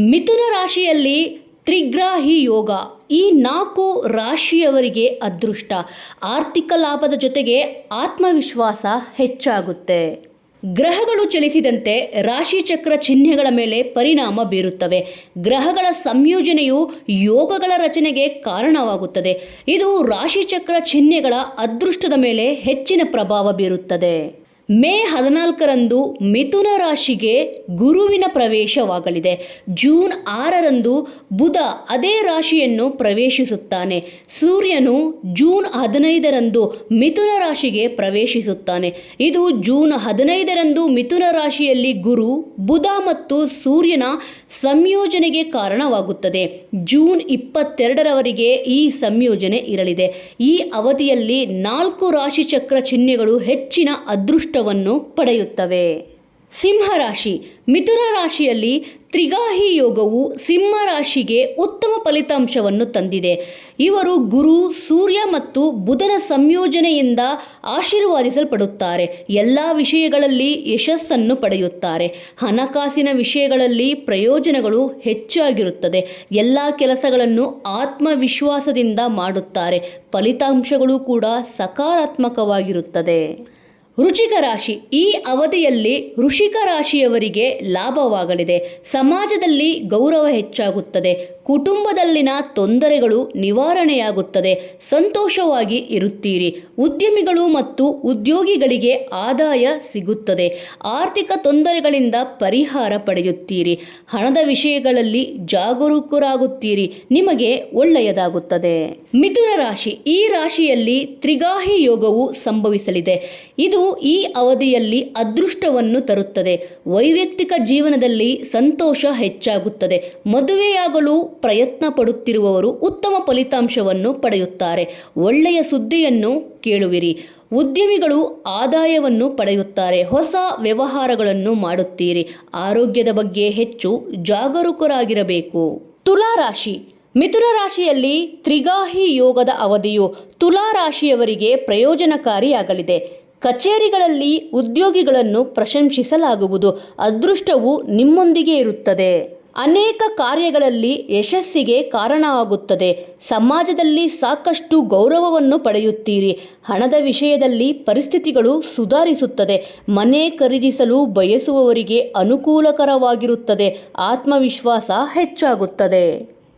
ಮಿಥುನ ರಾಶಿಯಲ್ಲಿ ತ್ರಿಗ್ರಾಹಿ ಯೋಗ. ಈ ನಾಲ್ಕು ರಾಶಿಯವರಿಗೆ ಅದೃಷ್ಟ. ಆರ್ಥಿಕ ಲಾಭದ ಜೊತೆಗೆ ಆತ್ಮವಿಶ್ವಾಸ ಹೆಚ್ಚಾಗುತ್ತೆ. ಗ್ರಹಗಳು ಚಲಿಸಿದಂತೆ ರಾಶಿಚಕ್ರ ಚಿಹ್ನೆಗಳ ಮೇಲೆ ಪರಿಣಾಮ ಬೀರುತ್ತವೆ. ಗ್ರಹಗಳ ಸಂಯೋಜನೆಯು ಯೋಗಗಳ ರಚನೆಗೆ ಕಾರಣವಾಗುತ್ತದೆ. ಇದು ರಾಶಿಚಕ್ರ ಚಿಹ್ನೆಗಳ ಅದೃಷ್ಟದ ಮೇಲೆ ಹೆಚ್ಚಿನ ಪ್ರಭಾವ ಬೀರುತ್ತದೆ. ಮೇ ಹದಿನಾಲ್ಕರಂದು ಮಿಥುನ ರಾಶಿಗೆ ಗುರುವಿನ ಪ್ರವೇಶವಾಗಲಿದೆ. ಜೂನ್ ಆರರಂದು ಬುಧ ಅದೇ ರಾಶಿಯನ್ನು ಪ್ರವೇಶಿಸುತ್ತಾನೆ. ಸೂರ್ಯನು ಜೂನ್ ಹದಿನೈದರಂದು ಮಿಥುನ ರಾಶಿಗೆ ಪ್ರವೇಶಿಸುತ್ತಾನೆ. ಇದು ಜೂನ್ ಹದಿನೈದರಂದು ಮಿಥುನ ರಾಶಿಯಲ್ಲಿ ಗುರು, ಬುಧ ಮತ್ತು ಸೂರ್ಯನ ಸಂಯೋಜನೆಗೆ ಕಾರಣವಾಗುತ್ತದೆ. ಜೂನ್ ಇಪ್ಪತ್ತೆರಡರವರೆಗೆ ಈ ಸಂಯೋಜನೆ ಇರಲಿದೆ. ಈ ಅವಧಿಯಲ್ಲಿ ನಾಲ್ಕು ರಾಶಿಚಕ್ರ ಚಿಹ್ನೆಗಳು ಹೆಚ್ಚಿನ ಅದೃಷ್ಟವನ್ನು ಪಡೆಯುತ್ತವೆ. ಸಿಂಹರಾಶಿ. ಮಿಥುನ ರಾಶಿಯಲ್ಲಿ ತ್ರಿಗಾಹಿ ಯೋಗವು ಸಿಂಹರಾಶಿಗೆ ಉತ್ತಮ ಫಲಿತಾಂಶವನ್ನು ತಂದಿದೆ. ಇವರು ಗುರು, ಸೂರ್ಯ ಮತ್ತು ಬುಧನ ಸಂಯೋಜನೆಯಿಂದ ಆಶೀರ್ವಾದಿಸಲ್ಪಡುತ್ತಾರೆ. ಎಲ್ಲ ವಿಷಯಗಳಲ್ಲಿ ಯಶಸ್ಸನ್ನು ಪಡೆಯುತ್ತಾರೆ. ಹಣಕಾಸಿನ ವಿಷಯಗಳಲ್ಲಿ ಪ್ರಯೋಜನಗಳು ಹೆಚ್ಚಾಗಿರುತ್ತದೆ. ಎಲ್ಲ ಕೆಲಸಗಳನ್ನು ಆತ್ಮವಿಶ್ವಾಸದಿಂದ ಮಾಡುತ್ತಾರೆ. ಫಲಿತಾಂಶಗಳು ಕೂಡ ಸಕಾರಾತ್ಮಕವಾಗಿರುತ್ತದೆ. ವೃಚಿಕ ರಾಶಿ ಈ ಅವಧಿಯಲ್ಲಿ ವೃಷಿಕ ರಾಶಿಯವರಿಗೆ ಲಾಭವಾಗಲಿದೆ. ಸಮಾಜದಲ್ಲಿ ಗೌರವ ಹೆಚ್ಚಾಗುತ್ತದೆ. ಕುಟುಂಬದಲ್ಲಿನ ತೊಂದರೆಗಳು ನಿವಾರಣೆಯಾಗುತ್ತದೆ. ಸಂತೋಷವಾಗಿ ಇರುತ್ತೀರಿ. ಉದ್ಯಮಿಗಳು ಮತ್ತು ಉದ್ಯೋಗಿಗಳಿಗೆ ಆದಾಯ ಸಿಗುತ್ತದೆ. ಆರ್ಥಿಕ ತೊಂದರೆಗಳಿಂದ ಪರಿಹಾರ ಪಡೆಯುತ್ತೀರಿ. ಹಣದ ವಿಷಯಗಳಲ್ಲಿ ಜಾಗರೂಕರಾಗುತ್ತೀರಿ. ನಿಮಗೆ ಒಳ್ಳೆಯದಾಗುತ್ತದೆ. ಮಿಥುನ ರಾಶಿ ಈ ರಾಶಿಯಲ್ಲಿ ತ್ರಿಗಾಹಿ ಯೋಗವು ಸಂಭವಿಸಲಿದೆ. ಇದು ಈ ಅವಧಿಯಲ್ಲಿ ಅದೃಷ್ಟವನ್ನು ತರುತ್ತದೆ. ವೈಯಕ್ತಿಕ ಜೀವನದಲ್ಲಿ ಸಂತೋಷ ಹೆಚ್ಚಾಗುತ್ತದೆ. ಮದುವೆಯಾಗಲು ಪ್ರಯತ್ನ ಪಡುತ್ತಿರುವವರು ಉತ್ತಮ ಫಲಿತಾಂಶವನ್ನು ಪಡೆಯುತ್ತಾರೆ. ಒಳ್ಳೆಯ ಸುದ್ದಿಯನ್ನು ಕೇಳುವಿರಿ. ಉದ್ಯಮಿಗಳು ಆದಾಯವನ್ನು ಪಡೆಯುತ್ತಾರೆ. ಹೊಸ ವ್ಯವಹಾರಗಳನ್ನು ಮಾಡುತ್ತೀರಿ. ಆರೋಗ್ಯದ ಬಗ್ಗೆ ಹೆಚ್ಚು ಜಾಗರೂಕರಾಗಿರಬೇಕು. ತುಲಾ ರಾಶಿ. ಮಿಥುನ ರಾಶಿಯಲ್ಲಿ ತ್ರಿಗಾಹಿ ಯೋಗದ ಅವಧಿಯು ತುಲಾ ರಾಶಿಯವರಿಗೆ ಪ್ರಯೋಜನಕಾರಿಯಾಗಲಿದೆ. ಕಚೇರಿಗಳಲ್ಲಿ ಉದ್ಯೋಗಿಗಳನ್ನು ಪ್ರಶಂಸಿಸಲಾಗುವುದು. ಅದೃಷ್ಟವು ನಿಮ್ಮೊಂದಿಗೆ ಇರುತ್ತದೆ. ಅನೇಕ ಕಾರ್ಯಗಳಲ್ಲಿ ಯಶಸ್ಸಿಗೆ ಕಾರಣವಾಗುತ್ತದೆ. ಸಮಾಜದಲ್ಲಿ ಸಾಕಷ್ಟು ಗೌರವವನ್ನು ಪಡೆಯುತ್ತೀರಿ. ಹಣದ ವಿಷಯದಲ್ಲಿ ಪರಿಸ್ಥಿತಿಗಳು ಸುಧಾರಿಸುತ್ತದೆ. ಮನೆ ಖರೀದಿಸಲು ಬಯಸುವವರಿಗೆ ಅನುಕೂಲಕರವಾಗಿರುತ್ತದೆ. ಆತ್ಮವಿಶ್ವಾಸ ಹೆಚ್ಚಾಗುತ್ತದೆ.